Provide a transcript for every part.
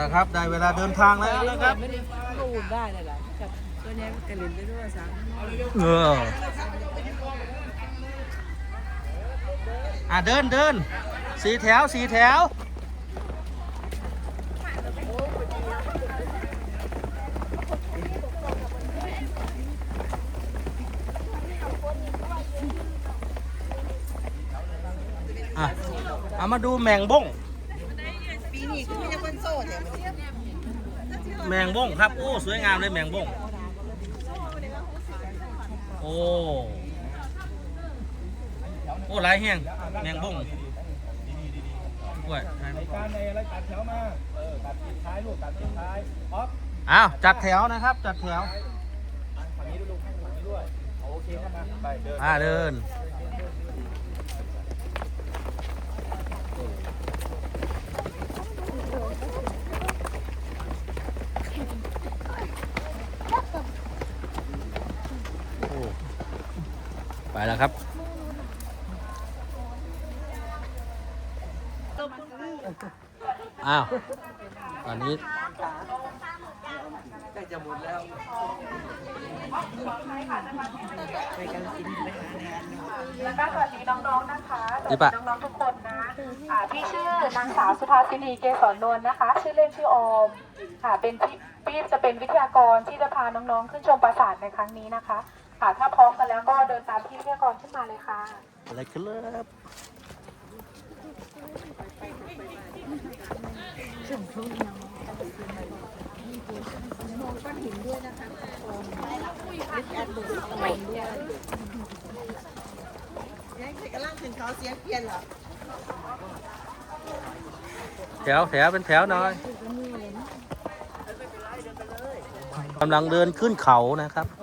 ละครับ ได้เวลาเดินทางแล้วนะครับไม่ได้รูดได้เลยล่ะกับตัวนี้กระเล่นได้ด้วยซ้เอออะเดินเดินสีแถวสีแถวอะเอามาดูแมงบ้งำปีนี้ คือไม่ใช่คนโซ่แต่แมงบ้งครับโอ้สวยงามเลยแมงบ้งโอ้โอ้หลายแห้งแมงบ้งโอ้ยการในอะไรตัดแถวมาเออตัดปิดท้ายลูกตัดปิดท้ายออฟอ้าวจัดแถวนะครับ จัดแถวฝั่งนี้ดูดูฝั่งนี้ด้วยโอเคครับมาไปเดินอ่าเดิน แล้วครับอ้าวตอนนี้ใกล้จะหมดแล้วไปกันสินไปหางานแล้วก็สวัสดีน้องๆนะคะสวัสนี่ดีปะน้องๆทุกคนนะอ่าพี่ชื่อนางสาวสุภาสินีเกษรนวลนะคะ ชื่อเล่นชื่อออมค่ะเป็นพี่พี่จะเป็นวิทยากรที่จะพาน้องๆขึ้นชมปราสาทในครั้งนี้นะคะ ค่ะ ถ้าพร้อมกันแล้วก็เดินตามพี่วิทยากรขึ้นมาเลยค่ะ อะไรครับกำลังถึงเขาเสียเปลี่ยนเหรอแถวแถวเป็นแถวหน่อยกำลังเดินขึ้นเขานะครับ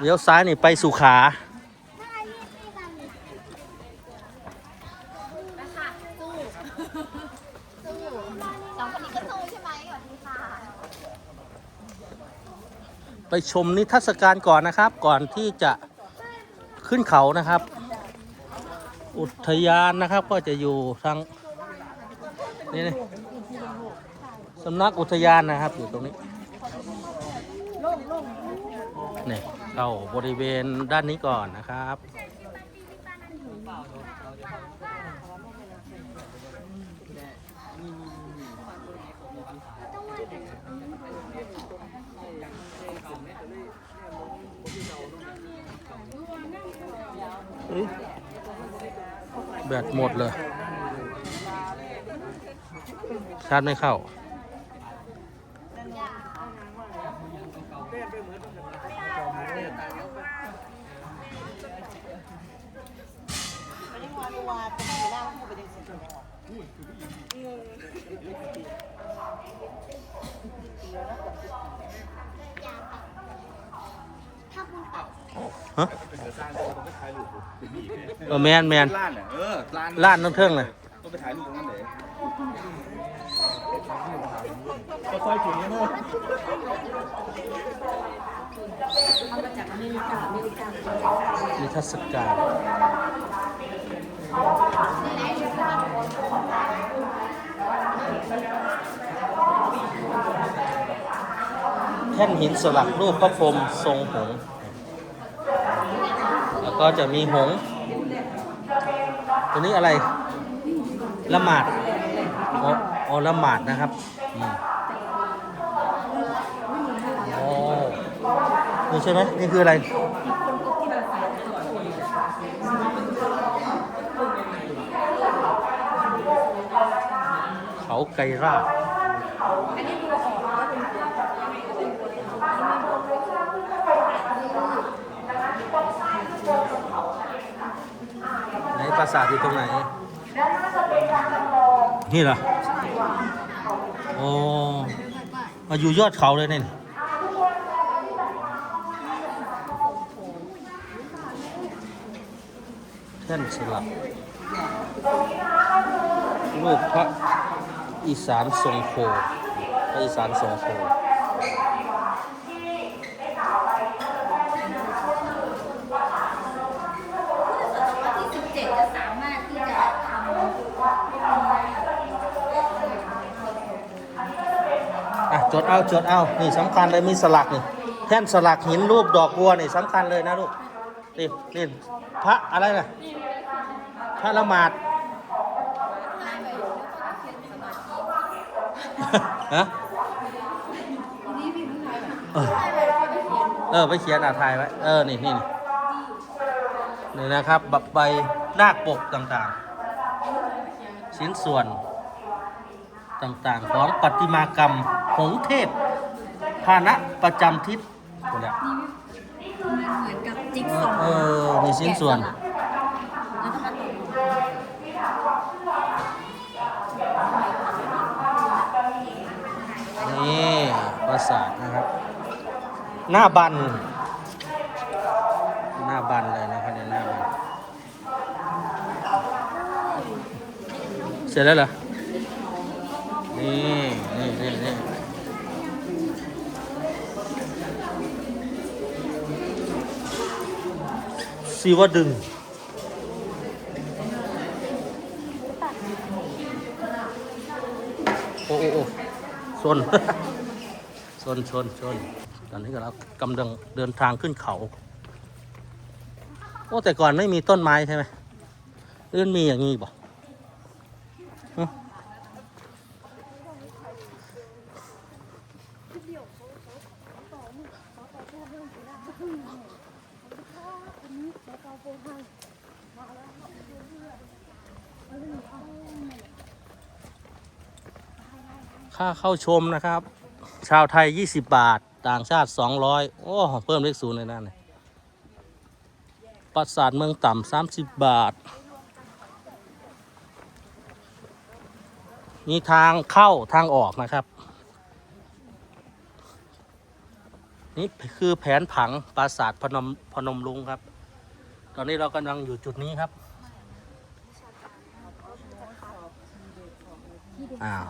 เลี้ยวซ้ายนี่ไปสุขาไหมสวัสดีค่ะไปชมนิทรรศการก่อนนะครับ ก่อนที่จะขึ้นเขานะครับ อุทยานนะครับก็จะอยู่ทางนี่นี่สำนักอุทยานนะครับอยู่ตรงนี้นี่ เข้าบริเวณด้านนี้ก่อนนะครับ แบตหมดเลยชาร์จไม่เข้า ฮะเออแมนแมนล้านอะเออล้านล้านน้ำเทิงเลยต้องไปถ่ายรูปตรงนั้นเลยค่อยๆถึงนี่เนอะนิทรรศการแท่นหินสลักรูปพระพรหมทรงหงส์ ก็จะมีหง ตัวนี้อะไร ละหมาดอ๋อออละหมาดนะครับอ๋อนี่ใช่ไหมนี่คืออะไรเขาไกรราช ไหนปราสาทอยู่ตรงไหน นี่เหรอโอ้มาอยู่ยอดเขาเลยเนี่ยแท่นสลักรูปพระอีสานทรงโพพระอีสานทรงโพ จดเอาจดเอานี่สำคัญเลยมีสลักนี่แท่นสลักหินรูปดอกบัวนี่สำคัญเลยนะลูกนี่นี่พระอะไรนะพระละหมาดฮะเออไปเขียนอ่าถ่ายไว้เออนี่นี่นี่นี่นะครับแบบใบนาคปกต่างๆ ชิ้นส่วน ต่างๆ ของประติมากรรมหงส์เทพพาหนะประจำทิศหมดแล้วเหมือนกับจิ๊กซอว์เออมีชิ้นส่วนแล้วก็มาตรงนี่ปราสาทนะครับ หน้าบัน หน้าบันเลยนะครับเนี่ยหน้าบัน เสร็จแล้วเหรอ นี่นี่นี่นี่สีว่าดึง โอ้โอ้โอ้ชนชนชนชนตอนนี้เรากำลังเดินทางขึ้นเขา โอ้ แต่ก่อนไม่มีต้นไม้ใช่ไหมเอื่อนมีอย่างนี้บ่ ค่าเข้าชมนะครับ ชาวไทย 20 บาท ต่างชาติ 200 โอ้ เพิ่มเลขศูนย์เลยนั่นเลยปราสาทเมืองต่ำ 30 บาท มีทางเข้าทางออกนะครับ นี่คือแผนผังปราสาทพนมพนมลุงครับ ตอนนี้เรากำลังอยู่จุดนี้ครับอ้าว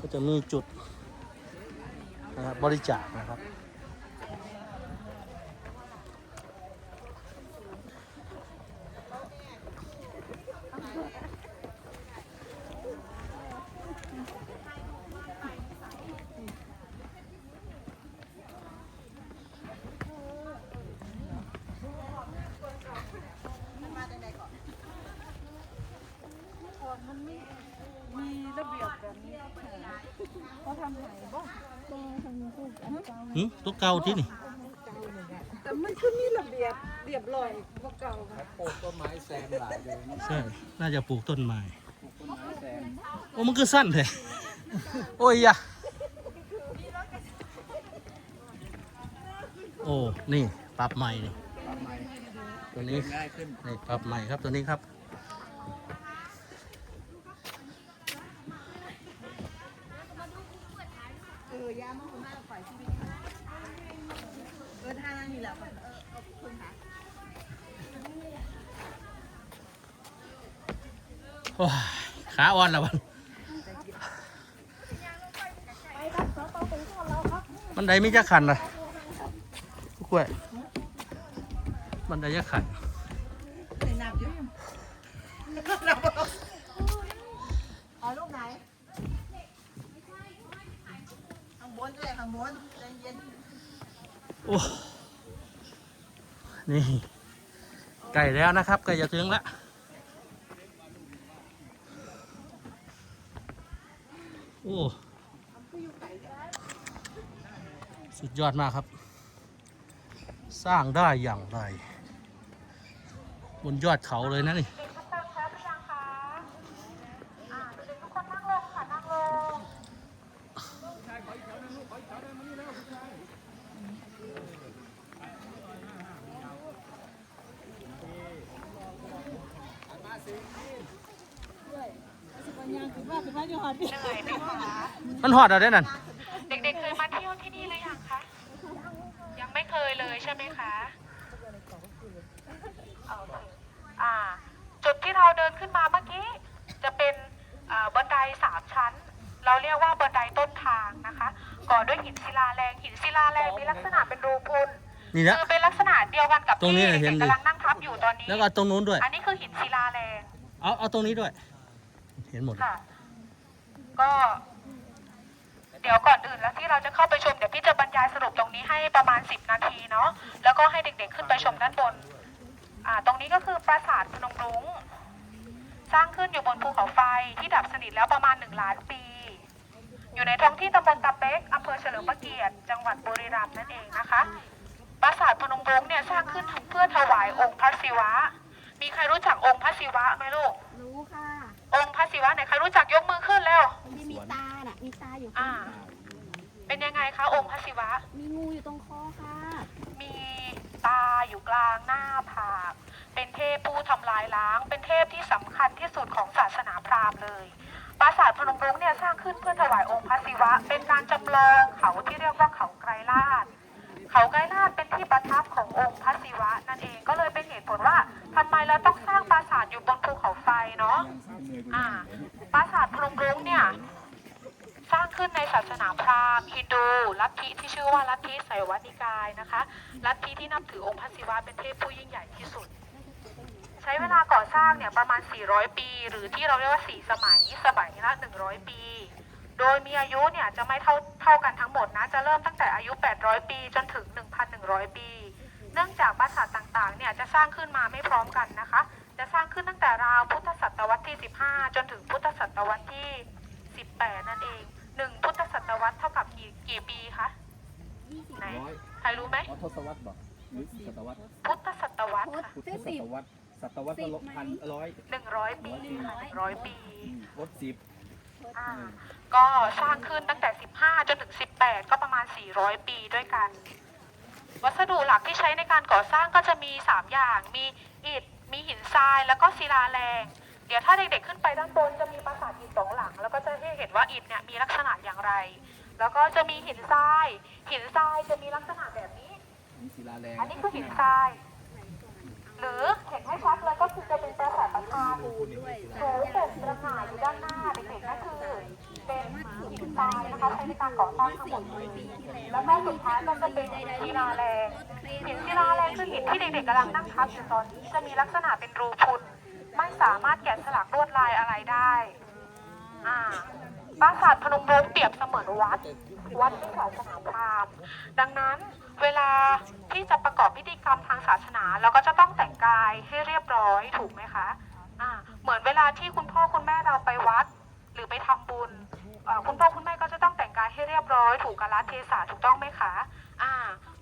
ก็จะมีจุดนะครับบริจาคนะครับ มีระเบียบแบบนี้เขาทำไหนบ้าง หึตัว เก่าที่นี่แต่มันคือมีระเบียบเรียบร้อยกว่าเก่าค่ะปลูกต้นไม้แซมหลายเลยใช่น่าจะปลูกต้นไม้โอ้มันคือสั้นเลยโอ้ยยะโอ้นี่ปรับใหม่นี่ทำไมตัวนี้ง่ายขึ้นนี่ปรับใหม่ครับตัวนี้ครับ เออยามาคุณแม่ฝ่ายชีวิต เออท่านั่นนี่และเออขอบคุณค่ะโอ้ยขาอ่อนแล้วมันมันไดไมีจะขันเลยทุกคนมันไดจะขันในนับอยู่ยังเอาลูกไหนข้างบนเลยข้างบนใจเย็นโอ้ นี่ใกล้แล้วนะครับใกล้จะถึงแล้วโอ้สุดยอดมากครับ สร้างได้อย่างไร บนยอดเขาเลยนะนี่ เด็กทุกคนคะหรือยังคะอ่าเด็กทุกคนนั่งลงค่ะนั่งลง มันหอดเอาได้นั่นเด็กๆเคยมาเที่ยวที่นี่หรือยังคะ ยังไม่เคยเลยใช่ไหมคะเอาอ่า จุดที่เราเดินขึ้นมาเมื่อกี้ จะเป็นอ่าบันไดสามชั้น เราเรียกว่าบันไดต้นทางนะคะ ก่อด้วยหินศิลาแรงหินศิลาแรงมีลักษณะเป็นรูพุนนี่นะ คือเป็นลักษณะเดียวกันกับตรงนี้ที่เห็เด็นกดิกำลังนั่งทับอยู่ตอนนี้ แล้วก็ตรงนู้นด้วย อันนี้คือหินศิลาแรง เอาเอาตรงนี้ด้วย เห็นหมดเลยค่ะ ก็ เดี๋ยวก่อนอื่นแล้วที่เราจะเข้าไปชมเดี๋ยวพี่จะบรรยายสรุปตรงนี้ให้ประมาณ 10 นาทีเนาะแล้วก็ให้เด็กๆขึ้นไปชมด้านบน อ่า ตรงนี้ก็คือปราสาทพนมรุ้ง สร้างขึ้นอยู่บนภูเขาไฟที่ดับสนิทแล้วประมาณ 1 ล้านปี อยู่ในท้องที่ตำบลตะเป๊กอำเภอเฉลิมพระเกียรติจังหวัดบุรีรัมย์นั่นเองนะคะ ปราสาทพนมรุ้งเนี่ยสร้างขึ้นเพื่อถวายองค์พระศิวะ มีใครรู้จักองค์พระศิวะไหมลูก รู้ค่ะ องค์พระศิวะไหนใครรู้จักยกมือขึ้นแล้วที่มีตาน่ะ มีตาอยู่อ่าเป็นยังไงคะองค์พระศิวะ มีงูอยู่ตรงคอค่ะมีตาอยู่กลางหน้าผาก เป็นเทพผู้ทำลายล้าง เป็นเทพที่สำคัญที่สุดของศาสนาพราหมณ์เลย ปราสาทพนมรุ้งเนี่ยสร้างขึ้นเพื่อถวายองค์พระศิวะ เป็นการจำลองเขาที่เรียกว่าเขาไกรลาด เขาไกรลาดเป็นที่ประทับขององค์พระศิวะนั่นเอง ก็เลยเป็นเหตุผลว่าทำไมเราต้องสร้างปราสาทอยู่บนภูเขาไฟเนาะ อ่า ปราสาทพนมรุ้งเนี่ย สร้างขึ้นในศาสนาพราหมณ์ ฮินดูลัทธิที่ชื่อว่าลัทธิไสยวนิกายนะคะลัทธิที่นับถือองค์พระศิวะเป็นเทพผู้ยิ่งใหญ่ที่สุด ใช้เวลาก่อสร้างเนี่ยประมาณ 400 ปี หรือที่เราเรียกว่าสี่สมัยสมัยละ100 ปี โดยมีอายุเนี่ยจะไม่เท่าเท่ากันทั้งหมดนะจะเริ่มตั้งแต่อายุ 800 ปีจนถึง 1,100 ปี เนื่องจากปราสาทต่างๆเนี่ยจะสร้างขึ้นมาไม่พร้อมกันนะคะ จะสร้างขึ้นตั้งแต่ราวพุทธศตวรรษที่ 15 จนถึงพุทธศตวรรษที่ 18 นั่นเอง วรรษเท่ากับกี่กี่ปีคะไหนร้อยใครรู้ไหมอ๋อทศวรรษบอกหรือศตวรรษพุทธศตวรรษค่ะพุทธศตวรรษศตวรรษก็ลบพันร้อยหนึ่งร้อยปีค่ะหนึ่งร้อยปีอืมลดสิบอ่าก็สร้างขึ้นตั้งแต่ 15 จนถึง 18 ก็ประมาณ 400 ปีด้วยกัน วัสดุหลักที่ใช้ในการก่อสร้างก็จะมี 3 อย่าง มีอิฐ มีหินทราย แล้วก็ศิลาแรง เดี๋ยวถ้าเด็กๆขึ้นไปด้านบนจะมีปราสาทอิฐสองหลัง แล้วก็จะให้เห็นว่าอิฐเนี่ยมีลักษณะอย่างไร แล้วก็จะมีหินทราย หินทรายจะมีลักษณะแบบนี้มีศิลาแรงอันนี้คือหินทราย หรือเห็นให้ชัดเลยก็คือจะเป็นปราสาทประธานสูงเป็นประหง่ายอยู่ด้านหน้าเด็กๆนั่นคือเป็นหินทรายนะคะใช้ในการก่อสร้างทั้งหมดเลยแล้วก็สุดท้ายก็จะเป็นหินศิลาแรงหินศิลาแรงคือหินที่เด็กๆกำลังนั่งทับอยู่ตอนนี้จะมีลักษณะเป็นรูพุนไม่สามารถแกะสลักลวดลายอะไรได้ อ่า ปราสาทพนมรุ้งเปรียบเสมือนวัด วัดที่ศาสนาพราหมณ์ดังนั้นเวลาที่จะประกอบพิธีกรรมทางศาสนาเราก็จะต้องแต่งกายให้เรียบร้อยถูกไหมคะอ่าเหมือนเวลาที่คุณพ่อคุณแม่เราไปวัด หรือไปทำบุญคุณพ่อคุณแม่ก็จะต้องแต่งกายให้เรียบร้อย ถูกกาลเทศะถูกต้องไหมคะอ่า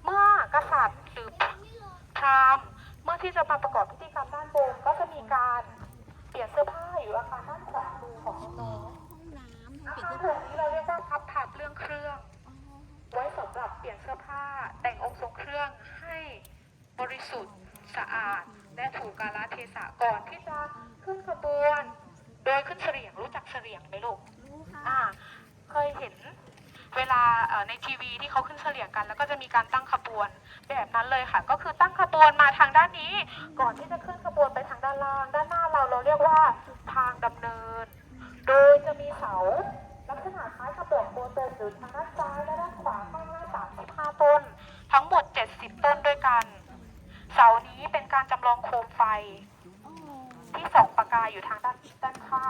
เมื่อกษัตริย์หรือพราหมณ์เมื่อที่จะมาประกอบพิธีกรรมด้านบนก็จะมีการเปลี่ยนเสื้อผ้าอยู่อาคารด้านขวามือของ เปลี่ยนคารเสื้อตรงนี้เราเรียกว่าพับพับเรื่องเครื่อง ไว้สำหรับเปลี่ยนเสื้อผ้า แต่งองค์ทรงเครื่องให้บริสุทธิ์สะอาด และถูกกาลเทศะก่อนที่จะขึ้นขบวน โดยขึ้นเสลี่ยงรู้จักเสลี่ยงไหมลูกรู้ค่ะอ่าเคยเห็นเวลาเอ่อในทีวีที่เขาขึ้นเสลี่ยงกัน แล้วก็จะมีการตั้งขบวนแบบนั้นเลยค่ะ ก็คือตั้งขบวนมาทางด้านนี้ ก่อนที่จะขึ้นขบวนไปทางด้านล่าง ด้านหน้าเราเราเรียกว่าทางดำเนิน โดยจะมีเสาลักษณะคล้ายกับดอกโบเตนหรือทางด้านซ้ายและด้านขวาข้างหน้า35ต้น ทั้งหมด 70 ต้นด้วยกัน เสานี้เป็นการจำลองโคมไฟ ที่ส่องประกายอยู่ทางด้านด้านข้าง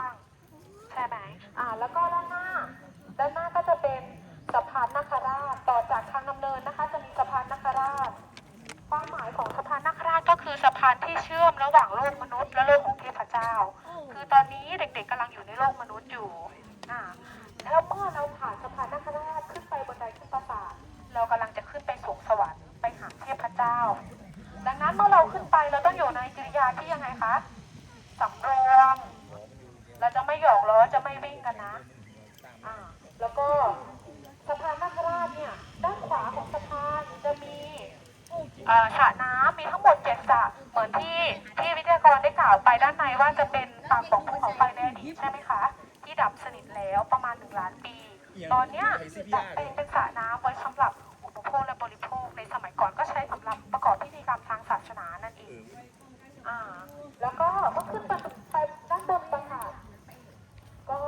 จะเป็นปากของภูเขาไฟในอดีตใช่ไหมคะ ที่ดับสนิทแล้วประมาณหนึ่งล้านปี ตอนเนี้ยดับเป็นเป็นสระน้ำไว้สำหรับอุปโภคและบริโภคในสมัยก่อนก็ใช้สำหรับประกอบพิธีกรรมทางศาสนานั่นเองอ่าแล้วก็เมื่อขึ้นไปไปด้านบนปราสาทก็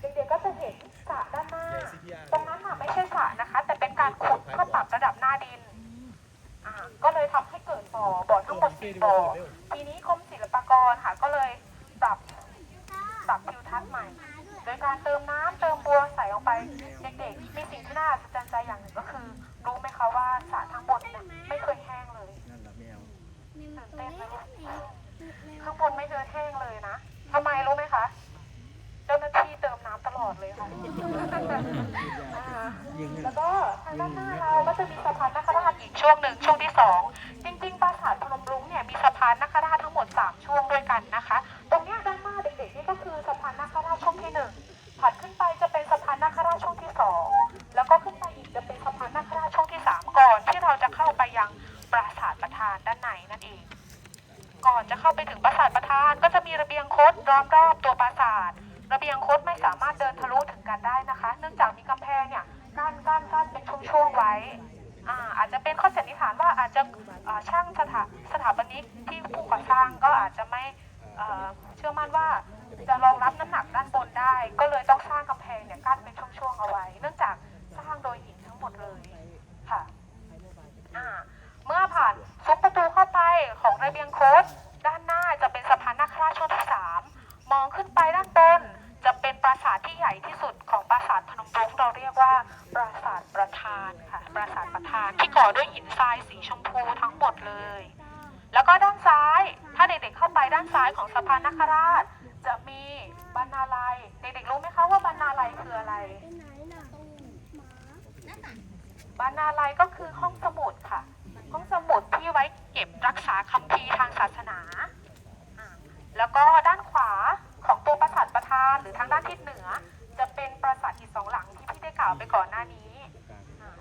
เด็กๆก็จะเห็นสระด้านหน้า ตรงนั้นน่ะไม่ใช่สระนะคะ แต่เป็นการขุดเพื่อปรับระดับหน้าดินอ่าก็เลยทำให้เกิดบ่อบ่อทั้งหมดสิบบ่อททีนี้กรมศิลปากรค่ะก็เลย ปรับปรับทิวทัศน์ใหม่ โดยการเติมน้ำเติมบัวใส่ลงไป เด็กๆ มีสิ่งที่น่าอัศจรรย์ใจอย่างหนึ่งก็คือ รู้ไหมคะว่าสระทั้งหมดเนี่ยไม่เคยแห้งเลยตื่นเต้นไหมลูกข้างบนไม่เคยแห้งเลยนะทำไมรู้ไหมคะ เจ้าหน้าที่เติมน้ำตลอดเลยค่ะอ่าแล้วก็ทางด้านหน้าเราก็จะมีสะพานนักราชอีกช่วงหนึ่งช่วงที่สองจริงๆปราสาทพนมรุ้งเนี่ยมีสะพานนักราชทั้งหมดสามช่วงด้วยกันนะคะ รอบตัวปราสาท ระเบียงคดไม่สามารถเดินทะลุถึงกันได้นะคะ เนื่องจากมีกำแพงเนี่ยกั้นกั้นกั้นเป็นช่วงๆไว้อ่าอาจจะเป็นข้อสันนิษฐานว่าอาจจะช่างสถาสถาปนิกที่ผู้ก่อสร้างก็อาจจะไม่เชื่อมั่นว่าจะรองรับน้ำหนักด้านบนได้ ก็เลยต้องสร้างกำแพงเนี่ยกั้นเป็นช่วงๆเอาไว้ เนื่องจากสร้างโดยหินทั้งหมดเลยค่ะอ่าเมื่อผ่านซุ้มประตูเข้าไปของระเบียงโค้ด สะพานนคราช จะมีบรรณาลัย เด็กๆรู้ไหมคะว่าบรรณาลัยคืออะไร บรรณาลัยก็คือห้องสมุดค่ะ ห้องสมุดที่ไว้เก็บรักษาคัมภีร์ทางศาสนา แล้วก็ด้านขวาของตัวปราสาทประธานหรือทางด้านทิศเหนือ จะเป็นปราสาทอีกสองหลังที่พี่ได้กล่าวไปก่อนหน้านี้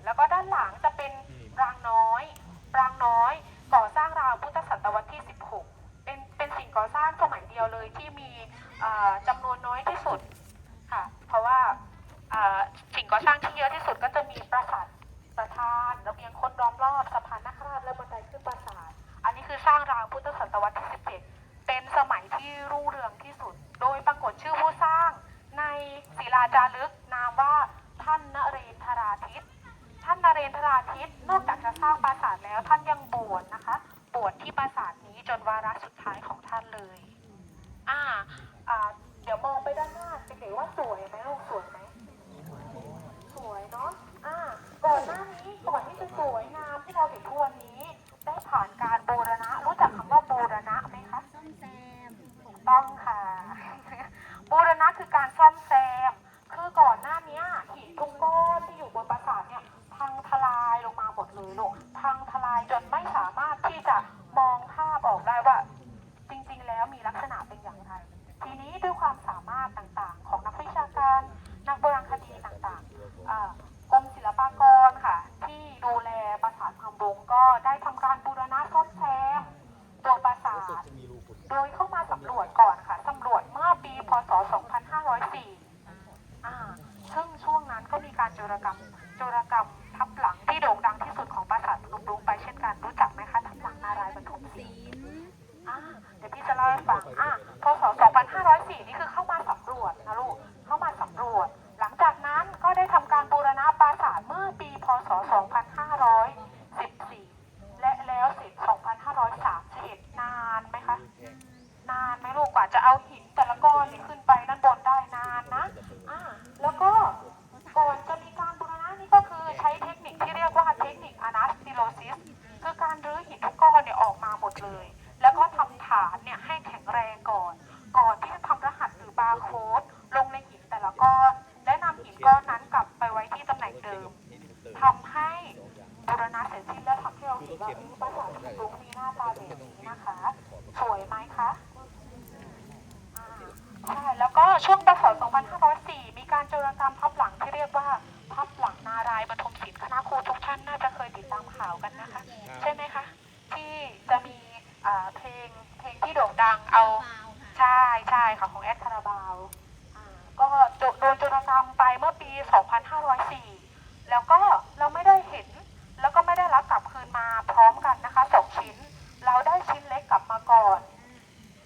แล้วก็ด้านหลังจะเป็นรางน้อยรางน้อย ก่อสร้างสมัยเดียวเลยที่มีจำานวนน้อยที่สุดค่ะ เพราะว่าสิ่งก่อสร้างที่เยอะที่สุดก็จะมีปราสาทประธานระเบียงคดล้อมรอบสะพานนักราชและบันไดขึ้นปราสาท อันนี้คือสร้างราวพุทธศตวรรษที่ 17 เป็นสมัยที่รุ่งเรืองที่สุด โดยปรากฏชื่อผู้สร้างในศิลาจารึกนามว่าท่านนเรนทราทิตท่านนเรนทราทิตนอกจากจะสร้างปราสาทแล้วท่านยังบวชนะคะ วชที่ปราสาทนี้จนวาระสุดท้ายของท่านเลย อ่าอ่า เดี๋ยวมองไปด้านหน้าเป็นไงว่าสวยไหมลูกสวยไหม สวยเนาะ อ่า ก่อนหน้านี้ก่อนที่จะสวยงามที่เราเห็นทุกวันนี้ ได้ผ่านการบูรณะ รู้จักคำว่าบูรณะไหมคะ ซ่อมแซมถูกต้องค่ะ บูรณะคือการซ่อมแซม คือก่อนหน้านี้หินทุกก้อนที่อยู่บนปราสาทเนี่ย พังทลายลงมาหมดเลยลูกพังทลายจนไม่สามารถที่จะมองภาพออกได้ว่า จริงๆ แล้วมีลักษณะเป็นอย่างไร ทีนี้ด้วยความสามารถต่างๆ ของนักวิชาการ นักโบราณคดีต่างๆอ่ากรมศิลปากรค่ะ ที่ดูแลปรา สาทพนมรุ้งก็ได้ทำการบูรณะซ่อมแซมตัวปราสาทโดยเข้ามาสำรวจก่อนค่ะสำรวจเมื่อปีพศ 2504อ่าซึ่งช่วงนั้นก็มีการโจรกรรม มาพร้อมกันนะคะสองชิ้น เราได้ชิ้นเล็กกลับมาก่อน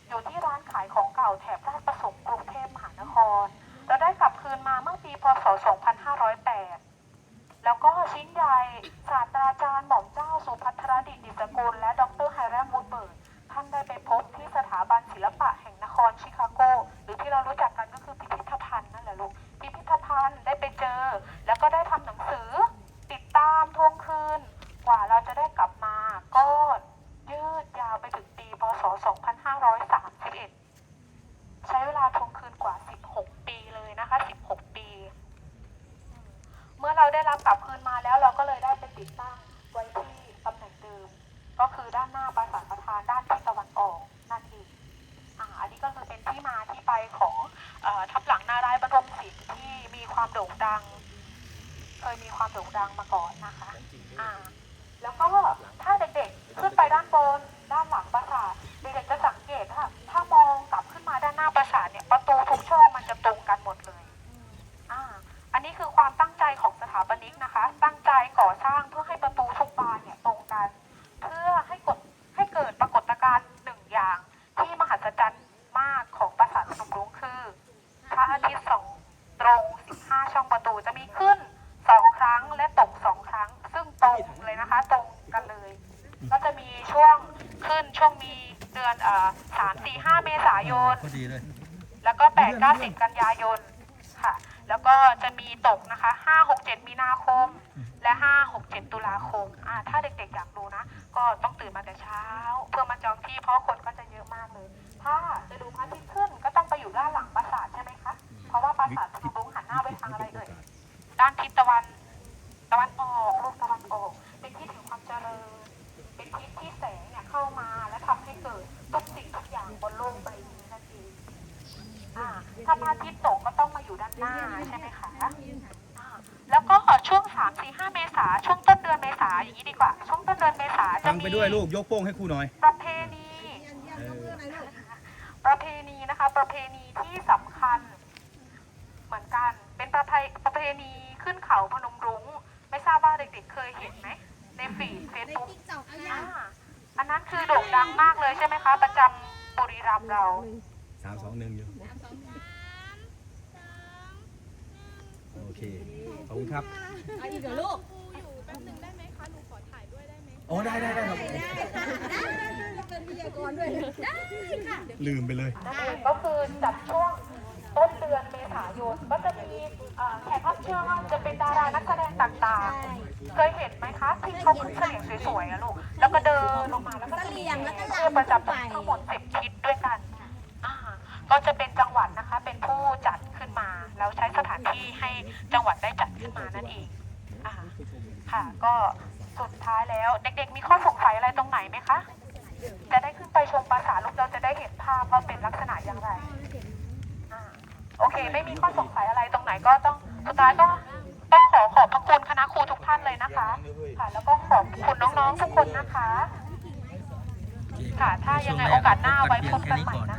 อยู่ที่ร้านขายของเก่าแถบราชประสงค์กรุงเทพมหานคร เราได้กลับคืนมาเมื่อปีพศ 2508 แล้วก็ชิ้นใหญ่ศาสตราจารย์หม่อมเจ้าสุพัทรดิตดิสกุลและดรไฮแรมวูดเบิร์ดท่านได้ไปพบที่สถาบันศิลปะแห่งนครชิคาโก หรือที่เรารู้จัก ได้รับกลับคืนมาแล้วเราก็เลยได้ไปติดตั้งไว้ที่ตำแหน่งเดิม ก็คือด้านหน้าปราสาทประธานด้านทิศตะวันออกนั่นเองอันนี้ก็คือเป็นที่มาที่ไปของอทับหลังนารายบรมศิลป์ที่มีความโด่งดัง เคยมีความโด่งดังมาก่อนนะคะอ่าแล้วก็ถ้าเด็กๆขึ้นไปด้านบนด้านหลังปราสาทเด็กๆจะสังเกตว่าถ้ามองกลับขึ้นมาด้านหน้าปราสาทเนี่ยประตูทุกช่องมันจะตรงกันหมดเลยอ่าอันนี้คือความตั้ง ถาปนิกนะคะ ตั้งใจก่อสร้างเพื่อให้ประตูทุกบานเนี่ยตรงกัน เพื่อให้กดให้เกิดปรากฏการณ์หนึ่งอย่าง ที่มหัศจรรย์มากของปราสาทพนมรุ้งคือพระอาทิตย์สองตรง 15 ช่องประตูจะมีขึ้นสองครั้งและตกสองครั้ง ซึ่งตรงเลยนะคะ ตรงกันเลย ก็จะมีช่วงขึ้นช่วงมีเดือนเอ่อสามสี่ห้าเมษายน พอดีเลย แล้วก็แปดเก้าสิบกันยายนค่ะ แล้วก็จะมีตกนะคะ ห้าหกเจ็ดมีนาคม และห้าหกเจ็ดตุลาคมอ่าถ้าเด็กๆอยากดูนะ ก็ต้องตื่นมาแต่เช้า เพื่อมาจองที่เพราะคนก็จะเยอะมากเลย ถ้าจะดูพระอาทิตย์ขึ้นก็ต้องไปอยู่ด้านหลังปราสาทใช่ไหมคะ เพราะว่าปราสาทพนมรุ้งหันหน้าไปทางอะไรเอ่ย ด้านทิศตะวัน ตะวันออกโลกตะวันออก เป็นที่ถึงความเจริญ เป็นทิศที่แสงเนี่ยเข้ามาและทำให้เกิดทุกสิ่งทุกอย่างบนโลกใบนี้นั่นเองอ่าถ้าพระอาทิตย์ตกก็ต้องมาอยู่ด้านหน้าใช่ไหมคะ แล้วก็ช่วง 3 4 5 เมษาช่วงต้นเดือนเมษาอย่างนี้ดีกว่า ช่วงต้นเดือนเมษาจะฟังมีไปด้วยลูกยกโป้งให้ครูหน่อยประเพณี เออประเพณีนะคะ ประเพณีที่สำคัญ เหมือนกันเป็นประเพประเพณีขึ้นเขาพนมรุ้ง ไม่ทราบว่าเด็กๆเคยเห็นไหมในฟีดเฟซบุ๊กอ่าอันนั้นคือโด่งดังมากเลยใช่ไหมคะ ประจำบุรีรัมย์เรา สามสองหนึ่งอยู่ โอเค ขอบคุณครับเอาอีกเหรอลูกโอ้ได้ได้ได้ครับเป็นวิทยากรด้วยได้ค่ะลืมไปเลยนั่นเองก็คือจัดช่วงต้นเดือนเมษายนก็จะมีเอ่อแขกรับเชิญจะเป็นดารานักแสดงต่างๆ เคยเห็นไหมคะที่เขาขึ้นเสลี่ยงสวยๆอะลูก แล้วก็เดินลงมาแล้วก็จะมีเสื้อประจำทั้งหมดสิบทิศด้วยกันอ่าก็จะเป็นจังหวัดนะคะเป็นผู้จัดขึ้นมา แล้วใช้สถานที่ให้จังหวัดได้จัดขึ้นมานั่นเอง อ่า ค่ะ ก็สุดท้ายแล้วเด็กๆ มีข้อสงสัยอะไรตรงไหนไหมคะ จะได้ขึ้นไปชมปราสาทลูกเราจะได้เห็นภาพว่าเป็นลักษณะอย่างไรอ่าโอเค ไม่มีข้อสงสัยอะไรตรงไหนก็ต้องสุดท้ายก็ต้องขอขอบพระคุณคณะครูทุกท่านเลยนะคะ ค่ะ แล้วก็ขอบคุณน้องๆทุกคนนะคะ ค่ะ ถ้ายังไงโอกาสหน้าไว้พบกันใหม่นะคะ